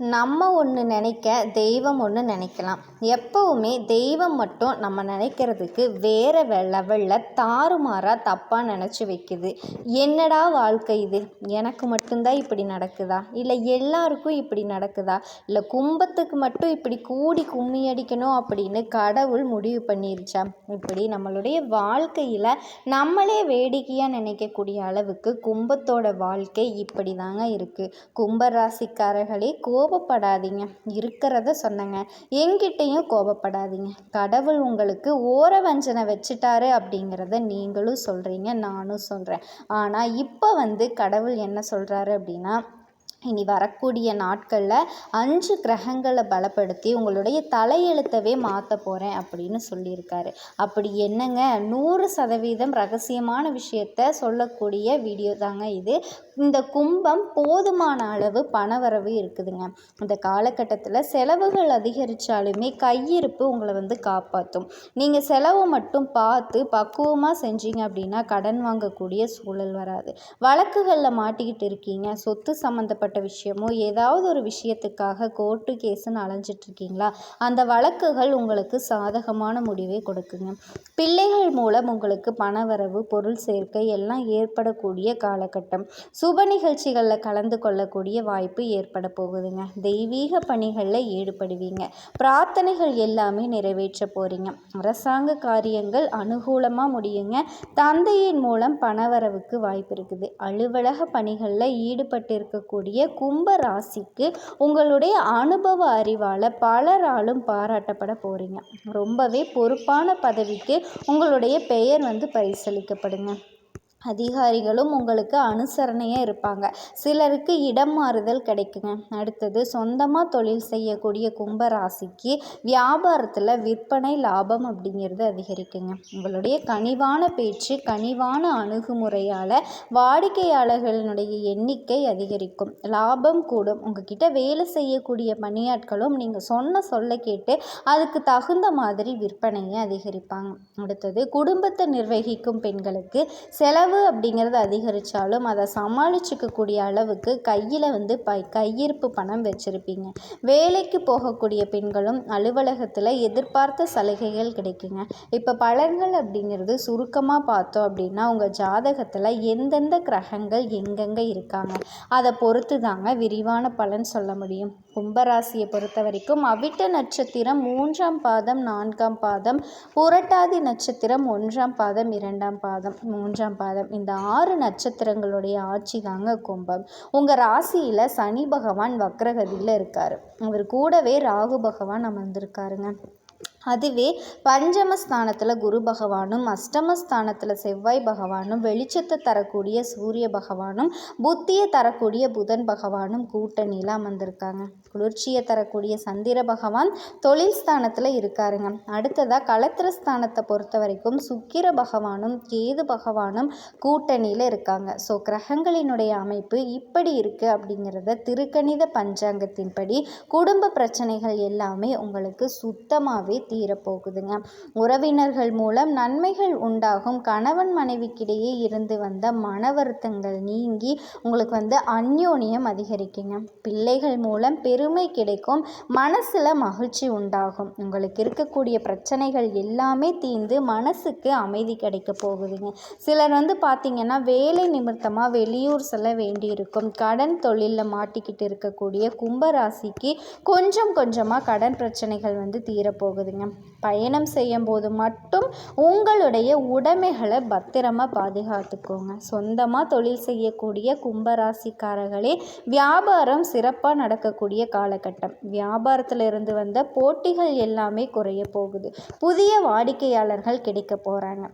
நம்ம ஒன்று நினைக்க தெய்வம் ஒன்று நினைக்கலாம். எப்போவுமே தெய்வம் மட்டும் நம்ம நினைக்கிறதுக்கு வேறு லெவலில் தாறுமாறாக தப்பாக நினச்சி வைக்குது. என்னடா வாழ்க்கை இது? எனக்கு மட்டும்தான் இப்படி நடக்குதா? இல்லை எல்லாருக்கும் இப்படி நடக்குதா? இல்லை கும்பத்துக்கு மட்டும் இப்படி கூடி கும்மி அடிக்கணும் அப்படின்னு கடவுள் முடிவு பண்ணிருச்சா? இப்படி நம்மளுடைய வாழ்க்கையில் நம்மளே வேடிக்கையாக நினைக்கக்கூடிய அளவுக்கு கும்பத்தோட வாழ்க்கை இப்படி தாங்க இருக்குது கும்பராசிக்காரர்களே கோ கோபப்படாதீங்க. இருக்கிறத சொன்னேங்க. எங்கிட்டையும் கோபப்படாதீங்க. கடவுள் உங்களுக்கு ஓர வஞ்சனை வச்சுட்டாரு அப்படிங்கிறத நீங்களும் சொல்கிறீங்க நானும் சொல்கிறேன் ஆனால் இப்போ வந்து கடவுள் என்ன சொல்கிறாரு அப்படின்னா இனி வரக்கூடிய நாட்களில் அஞ்சு கிரகங்களை பலப்படுத்தி உங்களுடைய தலையெழுத்தவே மாற்ற போகிறேன் அப்படின்னு சொல்லியிருக்காரு. அப்படி என்னங்க? நூறு சதவீதம் ரகசியமான விஷயத்த சொல்லக்கூடிய வீடியோ தாங்க இது. இந்த கும்பம் போதுமான அளவு பணவரவு இருக்குதுங்க. இந்த காலகட்டத்தில் செலவுகள் அதிகரித்தாலுமே கையிருப்பு உங்களை வந்து காப்பாற்றும் நீங்கள் செலவை மட்டும் பார்த்து பக்குவமாக செஞ்சீங்க அப்படின்னா கடன் வாங்கக்கூடிய சூழல் வராது. வழக்குகளில் மாட்டிக்கிட்டு இருக்கீங்க. சொத்து சம்மந்தப்பட்ட சம்மந்தப்பட்ட விஷயமோ ஏதாவது ஒரு விஷயத்துக்காக கோர்ட்டு கேஸுன்னு அலைஞ்சிட்ருக்கீங்களா? அந்த வழக்குகள் உங்களுக்கு சாதகமான முடிவை கொடுக்குங்க. பிள்ளைகள் மூலம் உங்களுக்கு பணவரவு பொருள் சேர்க்கை எல்லாம் ஏற்படக்கூடிய காலகட்டம். சுப நிகழ்ச்சிகளில் கலந்து கொள்ளக்கூடிய வாய்ப்பு ஏற்பட போகுதுங்க. தெய்வீக பணிகளில் ஈடுபடுவீங்க. பிரார்த்தனைகள் எல்லாமே நிறைவேற்ற போகிறீங்க அரசாங்க காரியங்கள் அனுகூலமாக முடியுங்க. தந்தையின் மூலம் பணவரவுக்கு வாய்ப்பு இருக்குது. அலுவலக பணிகளில் ஈடுபட்டிருக்கக்கூடிய இருக்கக்கூடிய கும்ப ராசிக்கு உங்களுடைய அனுபவ அறிவால் பலராலும் பாராட்டப்பட போகிறீங்க ரொம்பவே பொறுப்பான பதவிக்கு உங்களுடைய பெயர் வந்து பரிசளிக்கப்படுங்க. அதிகாரிகளும் உங்களுக்கு அனுசரணையாக இருப்பாங்க. சிலருக்கு இடம் மாறுதல் கிடைக்குங்க. அடுத்தது சொந்தமாக தொழில் செய்யக்கூடிய கும்பராசிக்கு வியாபாரத்தில் விற்பனை லாபம் அப்படிங்கிறது அதிகரிக்குங்க. உங்களுடைய கனிவான பேச்சு கனிவான அணுகுமுறையால் வாடிக்கையாளர்களினுடைய எண்ணிக்கை அதிகரிக்கும். லாபம் கூடும். உங்ககிட்ட வேலை செய்யக்கூடிய பணியாட்களும் நீங்கள் சொன்ன சொல்ல கேட்டு அதுக்கு தகுந்த மாதிரி விற்பனையை அதிகரிப்பாங்க. அடுத்தது குடும்பத்தை நிர்வகிக்கும் பெண்களுக்கு செலவு செலவு அப்படிங்கிறது அதிகரித்தாலும் அதை சமாளிச்சுக்கக்கூடிய அளவுக்கு கையில் வந்து ப கையிருப்பு பணம் வச்சுருப்பீங்க. வேலைக்கு போகக்கூடிய பெண்களும் அலுவலகத்தில் எதிர்பார்த்த சலுகைகள் கிடைக்குங்க. இப்போ பலன்கள் அப்படிங்கிறது சுருக்கமாக பார்த்தோம் அப்படின்னா உங்கள் ஜாதகத்தில் எந்தெந்த கிரகங்கள் எங்கெங்கே இருக்காங்க? அதை பொறுத்து தாங்க விரிவான பலன் சொல்ல முடியும். கும்பராசியை பொறுத்த வரைக்கும் அவிட்ட நட்சத்திரம் மூன்றாம் பாதம் நான்காம் பாதம் புரட்டாதி நட்சத்திரம் ஒன்றாம் பாதம் இரண்டாம் பாதம் மூன்றாம் பாதம் நட்சத்திரம். இந்த ஆறு நட்சத்திரங்களுடைய ஆட்சி தாங்க கும்பம். உங்கள் ராசியில் சனி பகவான் வக்ரகதியில் இருக்கார். அவர் கூடவே ராகு பகவான் அமர்ந்திருக்காருங்க. அதுவே பஞ்சமஸ்தானத்தில் குரு பகவானும் அஷ்டமஸ்தானத்தில் செவ்வாய் பகவானும் வெளிச்சத்தை தரக்கூடிய சூரிய பகவானும் புத்தியை தரக்கூடிய புதன் பகவானும் கூட்டணியில் அமர்ந்திருக்காங்க. குளிர்ச்சியை தரக்கூடிய சந்திர பகவான் தொழில் ஸ்தானத்தில் இருக்காருங்க. அடுத்ததாக களத்திர ஸ்தானத்தை பொறுத்த வரைக்கும் சுக்கிர பகவானும் கேது பகவானும் கூட்டணியில் இருக்காங்க. ஸோ கிரகங்களினுடைய அமைப்பு இப்படி இருக்குது அப்படிங்கிறத திருக்கணித பஞ்சாங்கத்தின்படி குடும்ப பிரச்சனைகள் எல்லாமே உங்களுக்கு சுத்தமாகவே தீரப்போகுதுங்க. உறவினர்கள் மூலம் நன்மைகள் உண்டாகும். கணவன் மனைவிக்கிடையே இருந்து வந்த மன வருத்தங்கள் நீங்கி உங்களுக்கு வந்து அந்யோன்யம் அதிகரிக்குங்க. பிள்ளைகள் மூலம் பெருமை கிடைக்கும். மனசில் மகிழ்ச்சி உண்டாகும். உங்களுக்கு இருக்கக்கூடிய பிரச்சனைகள் எல்லாமே தீர்ந்து மனசுக்கு அமைதி கிடைக்க போகுதுங்க. சிலர் வந்து பார்த்திங்கன்னா வேலை நிமித்தமாக வெளியூர் செல்ல வேண்டியிருக்கும். கடன் தொழிலில் மாட்டிக்கிட்டு இருக்கக்கூடிய கும்பராசிக்கு கொஞ்சம் கொஞ்சமாக கடன் பிரச்சனைகள் வந்து தீரப்போகுதுங்க. பயணம் செய்யும் போது மட்டும் உங்களுடைய உடைமைகளை பத்திரமாக பாதுகாத்துக்கோங்க. சொந்தமாக தொழில் செய்யக்கூடிய கும்பராசிக்காரர்களே வியாபாரம் சிறப்பாக நடக்கக்கூடிய காலகட்டம். வியாபாரத்தில் இருந்து வந்த போட்டிகள் எல்லாமே குறைய போகுது. புதிய வாடிக்கையாளர்கள் கிடைக்க போகிறாங்க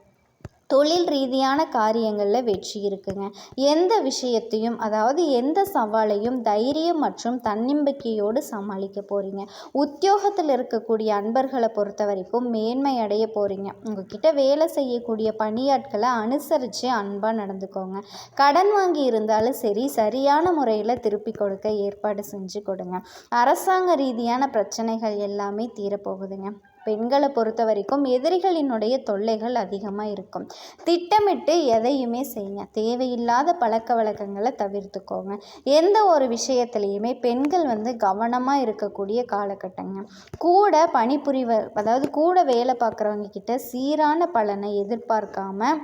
தொழில் ரீதியான காரியங்களில் வெற்றி இருக்குங்க. எந்த விஷயத்தையும் அதாவது எந்த சவாலையும் தைரியம் மற்றும் தன்னம்பிக்கையோடு சமாளிக்க போகிறீங்க உத்தியோகத்தில் இருக்கக்கூடிய அன்பர்களை பொறுத்த வரைக்கும் மேன்மை அடைய போகிறீங்க உங்ககிட்ட வேலை செய்யக்கூடிய பணியாட்களை அனுசரித்து அன்பாக நடந்துக்கோங்க. கடன் வாங்கி இருந்தாலும் சரி சரியான முறையில் திருப்பி கொடுக்க ஏற்பாடு செஞ்சு கொடுங்க. அரசாங்க ரீதியான பிரச்சனைகள் எல்லாமே தீரப்போகுதுங்க. பெண்களை பொறுத்த வரைக்கும் எதிரிகளினுடைய தொல்லைகள் அதிகமாக இருக்கும். திட்டமிட்டு எதையுமே செய்யுங்க. தேவையில்லாத பழக்க வழக்கங்களை தவிர்த்துக்கோங்க. எந்த ஒரு விஷயத்துலையுமே பெண்கள் வந்து கவனமாக இருக்கக்கூடிய காலகட்டங்க. கூட பணிபுரிவர் அதாவது கூட வேலை பார்க்குறவங்க கிட்ட சீரான பலனை எதிர்பார்க்காம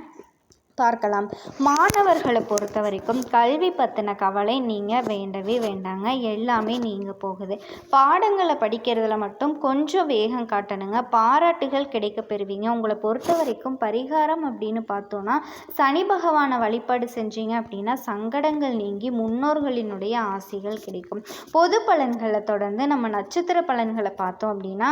பார்க்கலாம். மாணவர்களை பொறுத்த வரைக்கும் கல்வி பற்றின கவலை நீங்கள் வேண்டவே வேண்டாங்க. எல்லாமே நீங்கள் போகுது. பாடங்களை படிக்கிறதுல மட்டும் கொஞ்சம் வேகம் காட்டணுங்க. பாராட்டுகள் கிடைக்க பெறுவீங்க. உங்களை பொறுத்த வரைக்கும் பரிகாரம் அப்படின்னு பார்த்தோன்னா சனி பகவானை வழிபாடு செஞ்சீங்க அப்படின்னா சங்கடங்கள் நீங்கி முன்னோர்களினுடைய ஆசைகள் கிடைக்கும். பொது பலன்களை தொடர்ந்து நம்ம நட்சத்திர பலன்களை பார்த்தோம் அப்படின்னா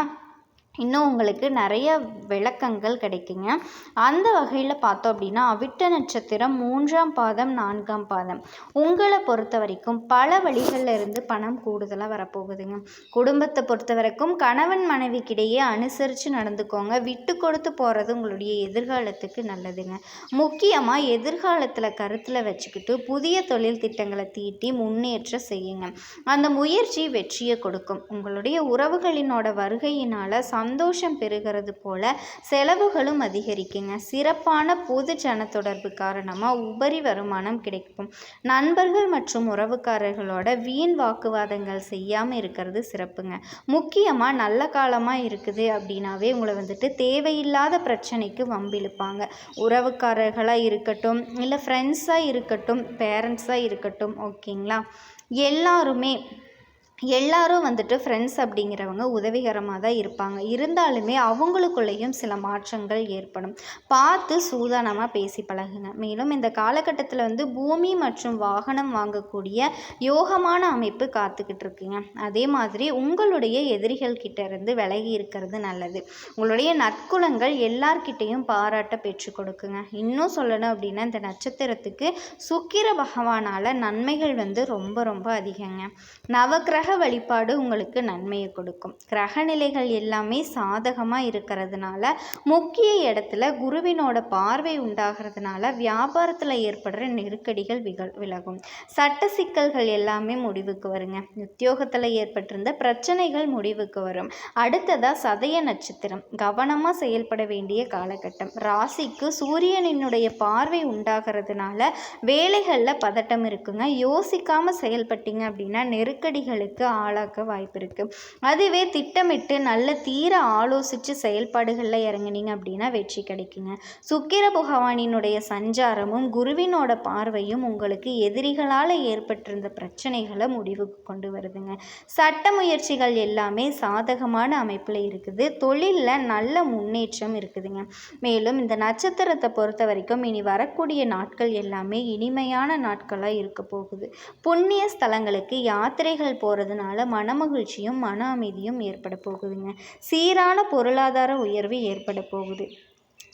இன்னும் உங்களுக்கு நிறைய விளக்கங்கள் கிடைக்குங்க. அந்த வகையில் பார்த்தோம் அப்படின்னா அவிட்ட நட்சத்திரம் மூன்றாம் பாதம் நான்காம் பாதம். உங்களை பொறுத்த வரைக்கும் பல வழிகளில் இருந்து பணம் கூடுதலாக வரப்போகுதுங்க. குடும்பத்தை பொறுத்த வரைக்கும் கணவன் மனைவிக்கிடையே அனுசரித்து நடந்துக்கோங்க. விட்டு கொடுத்து போகிறது உங்களுடைய எதிர்காலத்துக்கு நல்லதுங்க. முக்கியமாக எதிர்காலத்தில் கருத்தில் வச்சுக்கிட்டு புதிய தொழில் திட்டங்களை தீட்டி முன்னேற்ற செய்யுங்க. அந்த முயற்சி வெற்றியை கொடுக்கும். உங்களுடைய உறவுகளினோட வருகையினால் சந்தோஷம் பெறுகிறது போல செலவுகளும் அதிகரிக்குங்க. சிறப்பான பொது ஜன தொடர்பு காரணமாக உபரி வருமானம் கிடைக்கும். நண்பர்கள் மற்றும் உறவுக்காரர்களோட வீண் வாக்குவாதங்கள் செய்யாமல் இருக்கிறது சிறப்புங்க. முக்கியமாக நல்ல காலமாக இருக்குது அப்படின்னாவே உங்களை வந்துட்டு தேவையில்லாத பிரச்சனைக்கு வம்பிழுப்பாங்க. உறவுக்காரர்களாக இருக்கட்டும் இல்லை ஃப்ரெண்ட்ஸாக இருக்கட்டும் பேரண்ட்ஸாக இருக்கட்டும் ஓகேங்களா எல்லாருமே எல்லாரும் வந்துட்டு ஃப்ரெண்ட்ஸ் அப்படிங்கிறவங்க உதவிகரமாக தான் இருப்பாங்க. இருந்தாலுமே அவங்களுக்குள்ளேயும் சில மாற்றங்கள் ஏற்படும். பார்த்து சூதானமாக பேசி பழகுங்க. மேலும் இந்த காலகட்டத்தில் வந்து பூமி மற்றும் வாகனம் வாங்கக்கூடிய யோகமான அமைப்பு காத்துக்கிட்டு இருக்குங்க. அதே மாதிரி உங்களுடைய எதிரிகள் கிட்ட இருந்து விலகி இருக்கிறது நல்லது. உங்களுடைய நற்குலங்கள் எல்லார்கிட்டேயும் பாராட்ட பெற்று கொடுக்குங்க. இன்னும் சொல்லணும் அப்படின்னா இந்த நட்சத்திரத்துக்கு சுக்கிர பகவானால் நன்மைகள் வந்து ரொம்ப ரொம்ப அதிகங்க. நவக்கிரக கிரக வழிபாடு உங்களுக்கு நன்மையை கொடுக்கும். கிரக நிலைகள் எல்லாமே சாதகமாக இருக்கிறதுனால முக்கிய இடத்துல குருவினோட பார்வை உண்டாகிறதுனால வியாபாரத்தில் ஏற்படுற நெருக்கடிகள் விகல் விலகும். சட்ட சிக்கல்கள் எல்லாமே முடிவுக்கு வருங்க. உத்தியோகத்தில் ஏற்பட்டிருந்த பிரச்சனைகள் முடிவுக்கு வரும். அடுத்ததாக சதய நட்சத்திரம். கவனமாக செயல்பட வேண்டிய காலகட்டம். ராசிக்கு சூரியனினுடைய பார்வை உண்டாகிறதுனால வேலைகளில் பதட்டம் இருக்குங்க. யோசிக்காமல் செயல்பட்டீங்க அப்படின்னா நெருக்கடிகளுக்கு பாதிப்புக்கு ஆளாக்க வாய்ப்பு இருக்குது அதுவே திட்டமிட்டு நல்ல தீர ஆலோசித்து செயல்பாடுகளில் இறங்குனீங்க அப்படின்னா வெற்றி கிடைக்குங்க. சுக்கிர பகவானினுடைய சஞ்சாரமும் குருவினோட பார்வையும் உங்களுக்கு எதிரிகளால் ஏற்பட்டிருந்த பிரச்சனைகளை முடிவுக்கு கொண்டு வருதுங்க. சட்ட முயற்சிகள் எல்லாமே சாதகமான அமைப்பில் இருக்குது. தொழிலில் நல்ல முன்னேற்றம் இருக்குதுங்க. மேலும் இந்த நட்சத்திரத்தை பொறுத்த வரைக்கும் இனி வரக்கூடிய நாட்கள் எல்லாமே இனிமையான நாட்களாக இருக்க போகுது. புண்ணிய ஸ்தலங்களுக்கு யாத்திரைகள் போகிறது போகிறதுனால மனமகிழ்ச்சியும் மன அமைதியும் ஏற்பட போகுதுங்க. சீரான பொருளாதார உயர்வு ஏற்பட போகுது.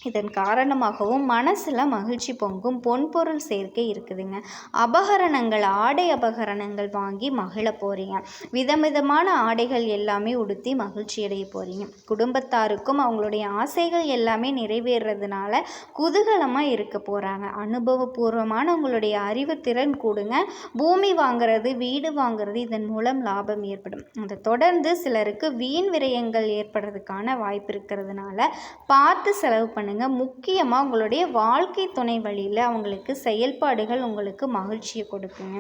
இதன் காரணமாகவும் மனசில் மகிழ்ச்சி பொங்கும் பொன்பொருள் சேர்க்கை இருக்குதுங்க. அபகரணங்கள் ஆடை அபகரணங்கள் வாங்கி மகிழ போகிறீங்க விதவிதமான ஆடைகள் எல்லாமே உடுத்தி மகிழ்ச்சி அடைய போகிறீங்க குடும்பத்தாருக்கும் அவங்களுடைய ஆசைகள் எல்லாமே நிறைவேறதுனால குதூகலமாக இருக்க போகிறாங்க அனுபவபூர்வமான உங்களுடைய அறிவு திறன் கூடுங்க. பூமி வாங்குறது வீடு வாங்குறது இதன் மூலம் லாபம் ஏற்படும். அதை தொடர்ந்து சிலருக்கு வீண் விரயங்கள் ஏற்படுறதுக்கான வாய்ப்பு இருக்கிறதுனால பார்த்து செலவு பண்ண பண்ணுங்கள் முக்கியமாக உங்களுடைய வாழ்க்கை துணை வழியில் அவங்களுக்கு செயல்பாடுகள் உங்களுக்கு மகிழ்ச்சியை கொடுக்குங்க.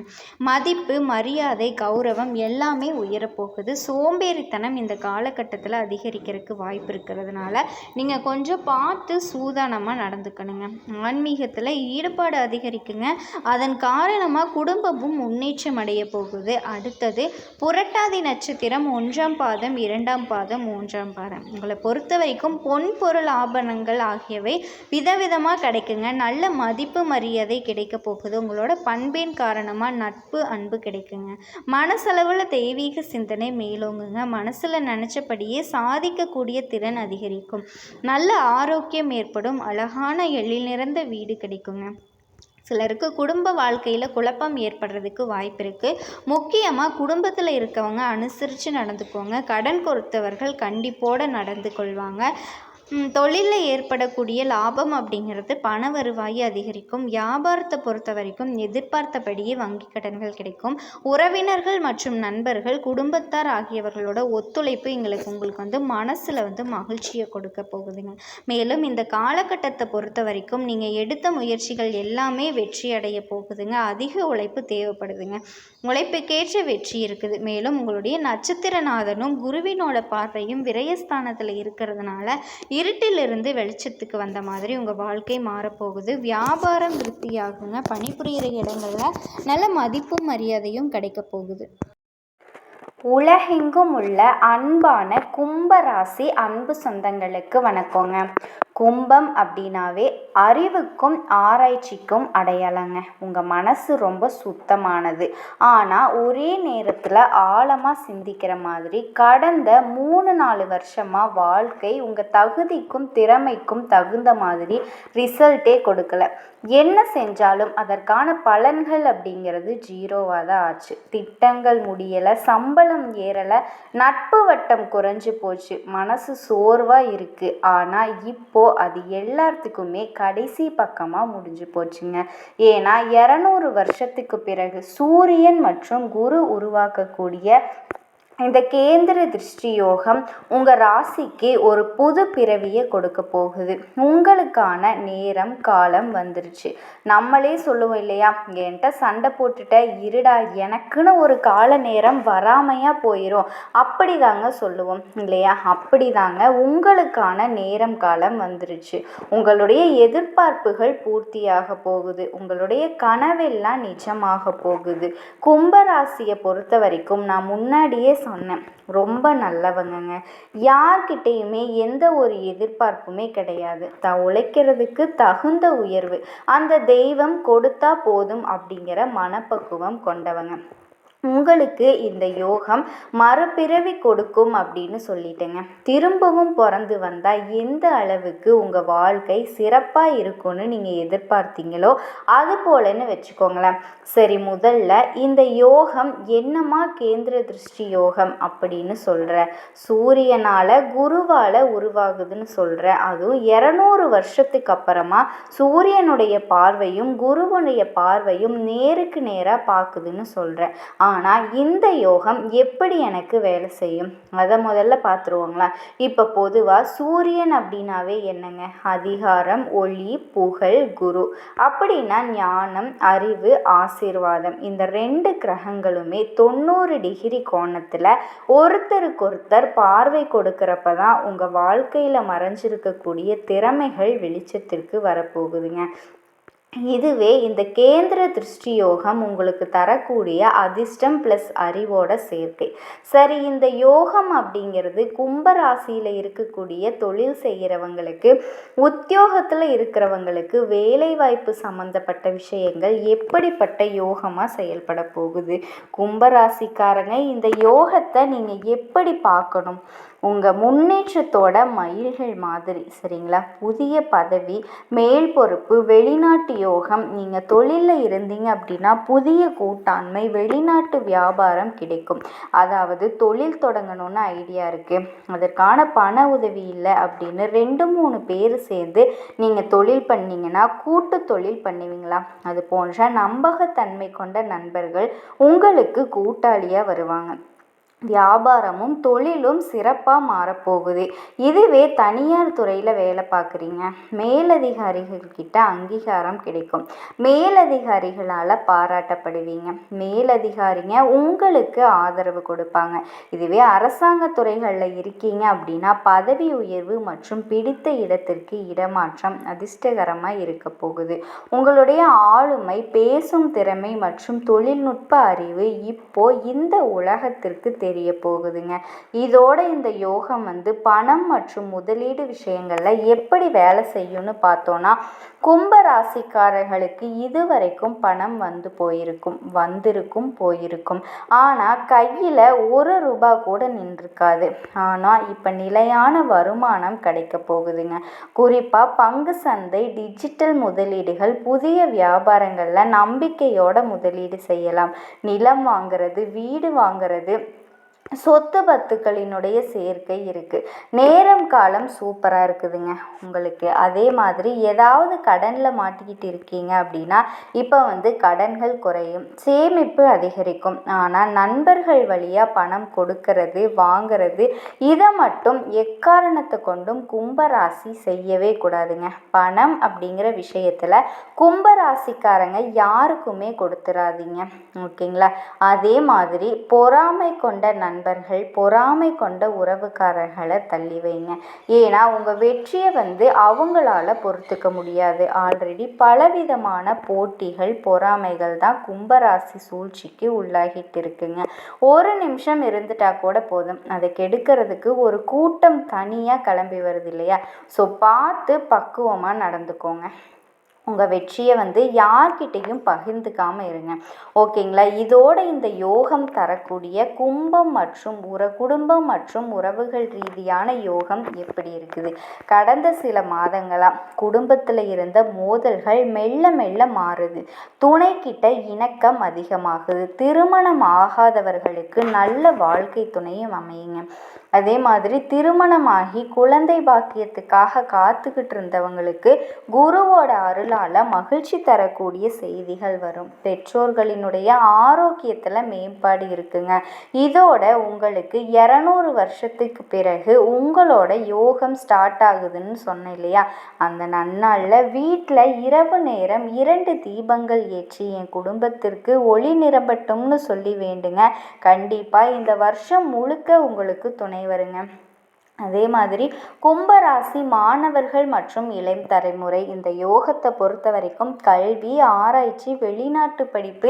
மதிப்பு மரியாதை கௌரவம் எல்லாமே உயரப்போகுது. சோம்பேறித்தனம் இந்த காலகட்டத்தில் அதிகரிக்கிறதுக்கு வாய்ப்பு இருக்கிறதுனால நீங்கள் கொஞ்சம் பார்த்து சூதானமாக நடந்துக்கணுங்க. ஆன்மீகத்தில் ஈடுபாடு அதிகரிக்குங்க. அதன் காரணமாக குடும்பமும் முன்னேற்றம் அடைய போகுது. அடுத்தது புரட்டாதி நட்சத்திரம் ஒன்றாம் பாதம் இரண்டாம் பாதம் மூன்றாம் பாதம். உங்களை பொறுத்த வரைக்கும் பொன் பொருள் ஆபரணங்கள் ஆகிய ஆகியவை விதவிதமாக கிடைக்குங்க. நல்ல மதிப்பு மரியாதை கிடைக்க போகுது. உங்களோட பண்பின் காரணமாக நட்பு அன்பு கிடைக்குங்க. மனசளவில் தெய்வீக சிந்தனை மேலோங்குங்க. மனசில் நினச்சபடியே சாதிக்கக்கூடிய திறன் அதிகரிக்கும். நல்ல ஆரோக்கியம் ஏற்படும். அழகான எழில் நிறந்த வீடு கிடைக்குங்க. சிலருக்கு குடும்ப வாழ்க்கையில் குழப்பம் ஏற்படுறதுக்கு வாய்ப்பு இருக்குது முக்கியமாக குடும்பத்தில் இருக்கவங்க அனுசரித்து நடந்துக்கோங்க. கடன் கொடுத்தவர்கள் கண்டிப்போடு நடந்து கொள்வாங்க. தொழிலில் ஏற்படக்கூடிய லாபம் அப்படிங்கிறது பண வருவாயை அதிகரிக்கும். வியாபாரத்தை பொறுத்த வரைக்கும் எதிர்பார்த்தபடியே வங்கி கடன்கள் கிடைக்கும். உறவினர்கள் மற்றும் நண்பர்கள் குடும்பத்தார் ஆகியவர்களோட ஒத்துழைப்பு எங்களுக்கு உங்களுக்கு வந்து மனசில் வந்து மகிழ்ச்சியை கொடுக்க போகுதுங்க. மேலும் இந்த காலகட்டத்தை பொறுத்த வரைக்கும் நீங்கள் எடுத்த முயற்சிகள் எல்லாமே வெற்றி அடைய போகுதுங்க. அதிக உழைப்பு தேவைப்படுதுங்க. உழைப்புக்கேற்ற வெற்றி இருக்குது. மேலும் உங்களுடைய நட்சத்திரநாதனும் குருவினோட பார்வையும் விரயஸ்தானத்தில் இருக்கிறதுனால இருட்டிலிருந்து வெளிச்சத்துக்கு வந்த மாதிரி உங்கள் வாழ்க்கை மாறப்போகுது. வியாபாரம் விருத்தியாகுங்க. பணிபுரிகிற இடங்களில் நல்ல மதிப்பும் மரியாதையும் கிடைக்க போகுது. உலகெங்கும் உள்ள அன்பான கும்பராசி அன்பு சொந்தங்களுக்கு வணக்கங்க. கும்பம் அப்படின்னாவே அறிவுக்கும் ஆராய்ச்சிக்கும் அடையாளங்க. உங்கள் மனசு ரொம்ப சுத்தமானது. ஆனால் ஒரே நேரத்தில் ஆழமாக சிந்திக்கிற மாதிரி கடந்த மூணு நாலு வருஷமாக வாழ்க்கை உங்கள் தகுதிக்கும் திறமைக்கும் தகுந்த மாதிரி ரிசல்ட்டே கொடுக்கல. என்ன செஞ்சாலும் அதற்கான பலன்கள் அப்படிங்கிறது ஜீரோவாக தான் ஆச்சு. திட்டங்கள் முடியலை சம்பளம் ஏறலை நட்பு வட்டம் குறைஞ்சி போச்சு. மனசு சோர்வாக இருக்குது ஆனால் இப்போ அது எல்லாத்துக்குமே கடைசி பக்கமாக முடிஞ்சு போச்சுங்க. ஏன்னா இரநூறு வருஷத்துக்கு பிறகு சூரியன் மற்றும் குரு உருவாக்கக்கூடிய இந்த கேந்திர திருஷ்டி யோகம் உங்கள் ராசிக்கு ஒரு புது பிறவியை கொடுக்க போகுது. உங்களுக்கான நேரம் காலம் வந்துருச்சு. நம்மளே சொல்லுவோம் இல்லையா? என்கிட்ட சண்டை போட்டுட்ட இருடா எனக்குன்னு ஒரு கால நேரம் வராமையாக போயிடும் அப்படி தாங்க சொல்லுவோம் இல்லையா? அப்படி தாங்க உங்களுக்கான நேரம் காலம் வந்துருச்சு. உங்களுடைய எதிர்பார்ப்புகள் பூர்த்தியாக போகுது. உங்களுடைய கனவெல்லாம் நிஜமாக போகுது. கும்பராசியை பொறுத்த வரைக்கும் நான் முன்னாடியே சொன்னேன். ரொம்ப நல்லவங்கங்க. யார்கிட்டேயுமே எந்த ஒரு எதிர்பார்ப்புமே கிடையாது. த உழைக்கிறதுக்கு தகுந்த உயர்வு. அந்த தெய்வம் கொடுத்தா போதும் அப்படிங்கிற மனப்பக்குவம் கொண்டவங்க. உங்களுக்கு இந்த யோகம் மறுபிறவி கொடுக்கும் அப்படின்னு சொல்லிட்டேங்க. திரும்பவும் பிறந்து வந்தால் எந்த அளவுக்கு உங்கள் வாழ்க்கை சிறப்பாக இருக்கும்னு நீங்கள் எதிர்பார்த்தீங்களோ அது போலன்னு வச்சுக்கோங்களேன். சரி முதல்ல இந்த யோகம் என்னமா கேந்திர திருஷ்டி யோகம் அப்படின்னு சொல்கிற சூரியனால் குருவால் உருவாகுதுன்னு சொல்கிற அதுவும் இரநூறு வருஷத்துக்கு அப்புறமா சூரியனுடைய பார்வையும் குருவனுடைய பார்வையும் நேருக்கு நேராக பார்க்குதுன்னு சொல்கிறேன் ஆனால் இந்த யோகம் எப்படி எனக்கு வேலை செய்யும்? அதை முதல்ல பார்த்துருவோங்களா? இப்போ பொதுவாக சூரியன் அப்படின்னாவே என்னங்க? அதிகாரம் ஒளி புகழ் குரு. அப்படின்னா ஞானம் அறிவு ஆசீர்வாதம். இந்த ரெண்டு கிரகங்களுமே தொண்ணூறு டிகிரி கோணத்தில் ஒருத்தருக்கொருத்தர் பார்வை கொடுக்குறப்ப தான் உங்கள் வாழ்க்கையில் மறைஞ்சிருக்கக்கூடிய திறமைகள் வெளிச்சத்திற்கு வரப்போகுதுங்க. இதுவே இந்த கேந்திர திருஷ்டி யோகம் உங்களுக்கு தரக்கூடிய அதிர்ஷ்டம் ப்ளஸ் அறிவோட சேர்க்கை. சரி இந்த யோகம் அப்படிங்கிறது கும்பராசியில் இருக்கக்கூடிய தொழில் செய்கிறவங்களுக்கு உத்தியோகத்தில் இருக்கிறவங்களுக்கு வேலைவாய்ப்பு சம்மந்தப்பட்ட விஷயங்கள் எப்படிப்பட்ட யோகமாக செயல்பட போகுது? கும்பராசிக்காரங்க இந்த யோகத்தை நீங்கள் எப்படி பார்க்கணும்? உங்கள் முன்னேற்றத்தோட மயில்கள் மாதிரி சரிங்களா? புதிய பதவி மேல் பொறுப்பு வெளிநாட்டு யோகம் நீங்கள் தொழிலில் இருந்தீங்க அப்படின்னா புதிய கூட்டாண்மை வெளிநாட்டு வியாபாரம் கிடைக்கும். அதாவது தொழில் தொடங்கணும்னு ஐடியா இருக்குது அதற்கான பண உதவி இல்லை அப்படின்னு ரெண்டு மூணு பேர் சேர்ந்து நீங்கள் தொழில் பண்ணீங்கன்னா கூட்டு தொழில் பண்ணுவீங்களா? அது போன்ற நம்பகத்தன்மை கொண்ட நண்பர்கள் உங்களுக்கு கூட்டாளியாக வருவாங்க. வியாபாரமும் தொழிலும் சிறப்பாக மாறப்போகுது. இதுவே தனியார் துறையில் வேலை பார்க்குறீங்க. மேலதிகாரிகள்கிட்ட அங்கீகாரம் கிடைக்கும். மேலதிகாரிகளால் பாராட்டப்படுவீங்க. மேலதிகாரிங்க உங்களுக்கு ஆதரவு கொடுப்பாங்க. இதுவே அரசாங்க துறைகளில் இருக்கீங்க அப்படின்னா பதவி உயர்வு மற்றும் பிடித்த இடத்திற்கு இடமாற்றம் அதிர்ஷ்டகரமாக இருக்க போகுது. உங்களுடைய ஆளுமை பேசும் திறமை மற்றும் தொழில்நுட்ப அறிவு இப்போ இந்த உலகத்திற்கு தெரிய போகுதுங்க. இதோட இந்த யோகம் வந்து பணம் மற்றும் முதலீடு விஷயங்களில் எப்படி வேலை செய்யும்னு பார்த்தோன்னா கும்ப ராசிக்காரர்களுக்கு இதுவரைக்கும் பணம் வந்து போயிருக்கும் வந்திருக்கும் போயிருக்கும். ஆனால் கையில் ஒரு ரூபா கூட நின்றுருக்காது ஆனால் இப்போ நிலையான வருமானம் கிடைக்க போகுதுங்க. குறிப்பாக பங்கு சந்தை டிஜிட்டல் முதலீடுகள் புதிய வியாபாரங்களில் நம்பிக்கையோட முதலீடு செய்யலாம். நிலம் வாங்குறது வீடு வாங்குறது சொத்து பத்துக்களினுடைய சேர்க்கை இருக்குது நேரம் காலம் சூப்பராக இருக்குதுங்க உங்களுக்கு. அதே மாதிரி ஏதாவது கடனில் மாட்டிக்கிட்டு இருக்கீங்க அப்படின்னா இப்போ வந்து கடன்கள் குறையும் சேமிப்பு அதிகரிக்கும். ஆனால் நண்பர்கள் வழியாக பணம் கொடுக்கறது வாங்கிறது இதை மட்டும் எக்காரணத்தை கொண்டும் கும்பராசி செய்யவே கூடாதுங்க. பணம் அப்படிங்கிற விஷயத்தில் கும்பராசிக்காரங்க யாருக்குமே கொடுத்துடாதீங்க ஓகேங்களா? அதே மாதிரி பொறாமை கொண்ட நண்பர்கள் பொறாமை கொண்ட உறவுக்காரர்களை தள்ளி வைங்க. ஏன்னா உங்கள் வெற்றியை வந்து அவங்களால பொறுத்துக்க முடியாது. ஆல்ரெடி பலவிதமான போட்டிகள் பொறாமைகள் தான் கும்பராசி சூழ்ச்சிக்கு உள்ளாகிட்டு இருக்குங்க. ஒரு நிமிஷம் இருந்துட்டா கூட போதும். அதை கெடுக்கிறதுக்கு ஒரு கூட்டம் தனியாக கிளம்பி வருது இல்லையா? ஸோ பார்த்து பக்குவமாக நடந்துக்கோங்க. உங்கள் வெற்றியை வந்து யார்கிட்டேயும் பகிர்ந்துக்காமல் இருங்க. ஓகேங்களா? இதோட இந்த யோகம் தரக்கூடிய கும்பம் மற்றும் உற குடும்பம் மற்றும் உறவுகள் ரீதியான யோகம் எப்படி இருக்குது? கடந்த சில மாதங்களாக குடும்பத்தில் இருந்த மோதல்கள் மெல்ல மெல்ல மாறுது. துணைக்கிட்ட இணக்கம் அதிகமாகுது. திருமணம் ஆகாதவர்களுக்கு நல்ல வாழ்க்கை துணையும் அமையுங்க. அதே மாதிரி திருமணமாகி குழந்தை பாக்கியத்துக்காக காத்துக்கிட்டு இருந்தவங்களுக்கு குருவோட அருளால் மகிழ்ச்சி தரக்கூடிய செய்திகள் வரும். பெற்றோர்களினுடைய ஆரோக்கியத்தில் மேம்பாடு இருக்குங்க. இதோட உங்களுக்கு இரநூறு வருஷத்துக்கு பிறகு உங்களோட யோகம் ஸ்டார்ட் ஆகுதுன்னு சொன்னேன் இல்லையா? அந்த நன்னாளில் வீட்டில் இரவு நேரம் இரண்டு தீபங்கள் ஏற்றி என் குடும்பத்திற்கு ஒளி நிரம்பட்டும்னு சொல்லி வேண்டுங்க. கண்டிப்பாக இந்த வருஷம் முழுக்க உங்களுக்கு துணை வருங்க அதே மாதிரி கும்பராசி மாணவர்கள் மற்றும் இளம் தலைமுறை இந்த யோகத்தை பொறுத்த வரைக்கும் கல்வி ஆராய்ச்சி வெளிநாட்டு படிப்பு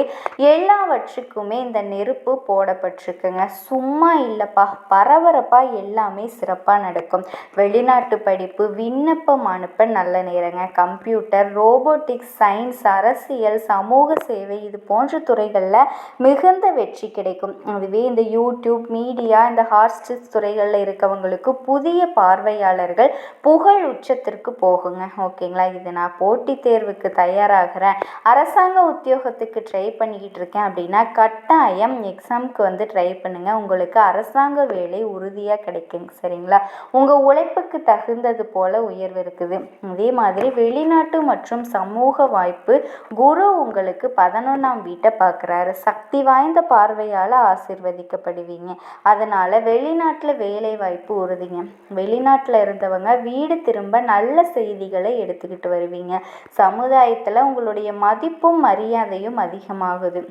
எல்லாவற்றுக்குமே இந்த நெருப்பு போடப்பட்டிருக்குங்க. சும்மா இல்லைப்பா பரபரப்பாக எல்லாமே சிறப்பாக நடக்கும். வெளிநாட்டு படிப்பு விண்ணப்பம் அனுப்ப நல்ல நேரங்க. கம்ப்யூட்டர் ரோபோட்டிக்ஸ் சயின்ஸ் அரசியல் சமூக சேவை இது போன்ற துறைகளில் மிகுந்த வெற்றி கிடைக்கும். அதுவே இந்த யூடியூப் மீடியா இந்த ஹார்ஸ்டிஸ் துறைகளில் இருக்கவங்களுக்கு புதிய பார்வையாளர்கள் புகழ் உச்சத்திற்கு போகுங்க. ஓகேங்களா? இது நான் போட்டித் தேர்வுக்கு தயாராகிறேன். அரசாங்க உத்தியோகத்துக்கு ட்ரை பண்ணிக்கிட்டு இருக்கேன் அப்படின்னா கட்டாயம் எக்ஸாமுக்கு வந்து ட்ரை பண்ணுங்கள் உங்களுக்கு அரசாங்க வேலை உறுதியாக கிடைக்குங்க. சரிங்களா? உங்கள் உழைப்புக்கு தகுந்தது போல் உயர்வு இருக்குது. அதே மாதிரி வெளிநாட்டு மற்றும் சமூக வாய்ப்பு குரு உங்களுக்கு பதினொன்றாம் வீட்டை பார்க்குறாரு. சக்தி வாய்ந்த பார்வையால் ஆசிர்வதிக்கப்படுவீங்க. அதனால் வெளிநாட்டில் வேலை வாய்ப்பு வருவீங்க வெளிநாட்டில் இருந்தவங்க வீடு திரும்ப நல்ல செய்திகளை எடுத்துக்கிட்டு வருவீங்க. சமுதாயத்தில் உங்களுடைய மதிப்பும் மரியாதையும் அதிகமாகுது.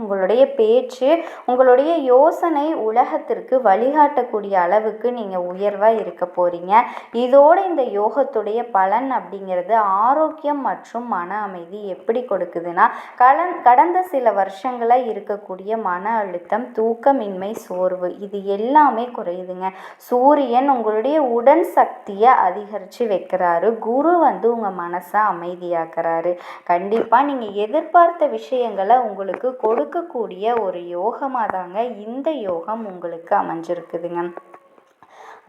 உங்களுடைய பேச்சு உங்களுடைய யோசனை உலகத்திற்கு வழிகாட்டக்கூடிய அளவுக்கு நீங்கள் உயர்வாக இருக்க போகிறீங்க இதோடு இந்த யோகத்துடைய பலன் அப்படிங்கிறது ஆரோக்கியம் மற்றும் மன அமைதி எப்படி கொடுக்குதுன்னா கலன் கடந்த சில வருஷங்களாக இருக்கக்கூடிய மன அழுத்தம் தூக்கமின்மை சோர்வு இது எல்லாமே குறையுதுங்க. சூரியன் உங்களுடைய உடன் சக்தியை அதிகரித்து வைக்கிறாரு. குரு வந்து உங்கள் மனசை அமைதியாக்குறாரு. கண்டிப்பாக நீங்கள் எதிர்பார்த்த விஷயங்களை உங்களுக்கு கொடு கொடுக்கக்கூடிய ஒரு யோகமாக தாங்க இந்த யோகம் உங்களுக்கு அமைஞ்சிருக்குதுங்க.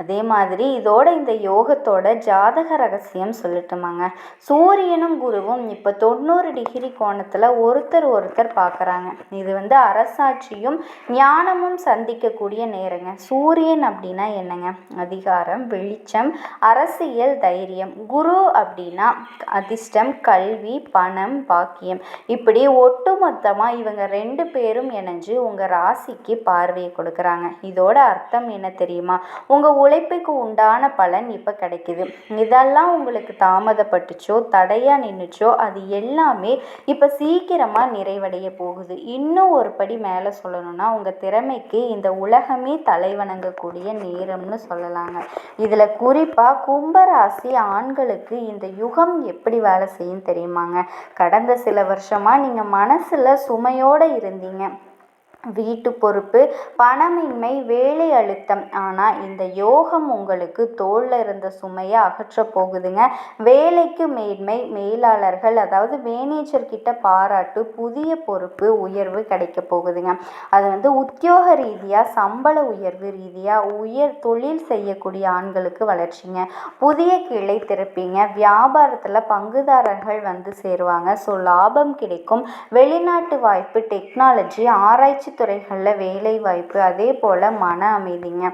அதே மாதிரி இதோட இந்த யோகத்தோட ஜாதக ரகசியம் சொல்லட்டுமாங்க. சூரியனும் குருவும் இப்போ தொண்ணூறு டிகிரி கோணத்தில் ஒருத்தர் ஒருத்தர் பார்க்குறாங்க இது வந்து அரசாட்சியும் ஞானமும் சந்திக்கக்கூடிய நேரங்க. சூரியன் அப்படின்னா என்னங்க? அதிகாரம் வெளிச்சம் அரசியல் தைரியம். குரு அப்படின்னா அதிர்ஷ்டம் கல்வி பணம் பாக்கியம். இப்படி ஒட்டுமொத்தமாக இவங்க ரெண்டு பேரும் இணைஞ்சு உங்கள் ராசிக்கு பார்வையை கொடுக்குறாங்க. இதோட அர்த்தம் என்ன தெரியுமா? உங்கள் உழைப்புக்கு உண்டான பலன் இப்போ கிடைக்குது. இதெல்லாம் உங்களுக்கு தாமதப்பட்டுச்சோ தடையாக நின்றுச்சோ அது எல்லாமே இப்போ சீக்கிரமாக நிறைவடைய போகுது. இன்னும் ஒரு படி மேலே சொல்லணும்னா உங்கள் திறமைக்கு இந்த உலகமே தலைவணங்கக்கூடிய நேரம்னு சொல்லலாங்க. இதில் குறிப்பாக கும்பராசி ஆண்களுக்கு இந்த யுகம் எப்படி வேலை செய்யும் தெரியுமாங்க? கடந்த சில வருஷமாக நீங்கள் மனசில் சுமையோடு இருந்தீங்க. வீட்டு பொறுப்பு பணமின்மை வேலை அழுத்தம். ஆனால் இந்த யோகம் உங்களுக்கு தோளில் இருந்த சுமையை அகற்ற போகுதுங்க. வேலைக்கு மேன்மை மேலாளர்கள் அதாவது மேனேஜர் கிட்ட பாராட்டு புதிய பொறுப்பு உயர்வு கிடைக்க போகுதுங்க. அது வந்து உத்தியோக ரீதியாக சம்பள உயர்வு ரீதியாக உயர் தொழில் செய்யக்கூடிய ஆண்களுக்கு வளர்ச்சிங்க. புதிய கிளை திறப்பீங்க. வியாபாரத்தில் பங்குதாரர்கள் வந்து சேருவாங்க. ஸோ லாபம் கிடைக்கும். வெளிநாட்டு வாய்ப்பு டெக்னாலஜி ஆராய்ச்சி வளர்ச்சி துறைகளில் வேலை வாய்ப்பு அதே போல் மன அமைதிங்க.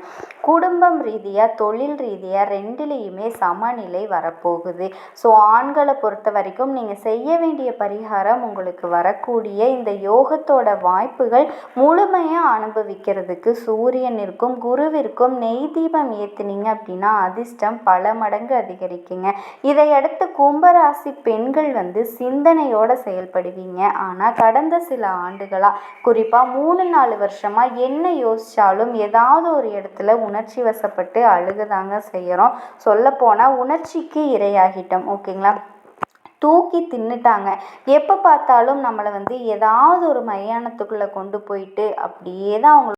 குடும்பம் ரீதியாக தொழில் ரீதியாக ரெண்டுலேயுமே சமநிலை வரப்போகுது. ஸோ ஆண்களை பொறுத்த வரைக்கும் நீங்கள் செய்ய வேண்டிய பரிகாரம் உங்களுக்கு வரக்கூடிய இந்த யோகத்தோட வாய்ப்புகள் முழுமையாக அனுபவிக்கிறதுக்கு சூரியனிற்கும் குருவிற்கும் நெய் தீபம் ஏற்றுனீங்க அப்படின்னா அதிர்ஷ்டம் பல மடங்கு அதிகரிக்குங்க. இதையடுத்து கும்பராசி பெண்கள் வந்து சிந்தனையோடு செயல்படுவீங்க. ஆனால் கடந்த சில ஆண்டுகளாக குறிப்பாக மூணு நாலு வருஷமாக என்ன யோசித்தாலும் ஏதாவது ஒரு இடத்துல உணர்ச்சி வசப்பட்டு அழுகுதாங்க செய்கிறோம் சொல்லப்போனால் உணர்ச்சிக்கு இரையாகிட்டோம் ஓகேங்களா? தூக்கி தின்னுட்டாங்க. எப்போ பார்த்தாலும் நம்மளை வந்து ஏதாவது ஒரு மயானத்துக்குள்ளே கொண்டு போயிட்டு அப்படியே தான் அவங்க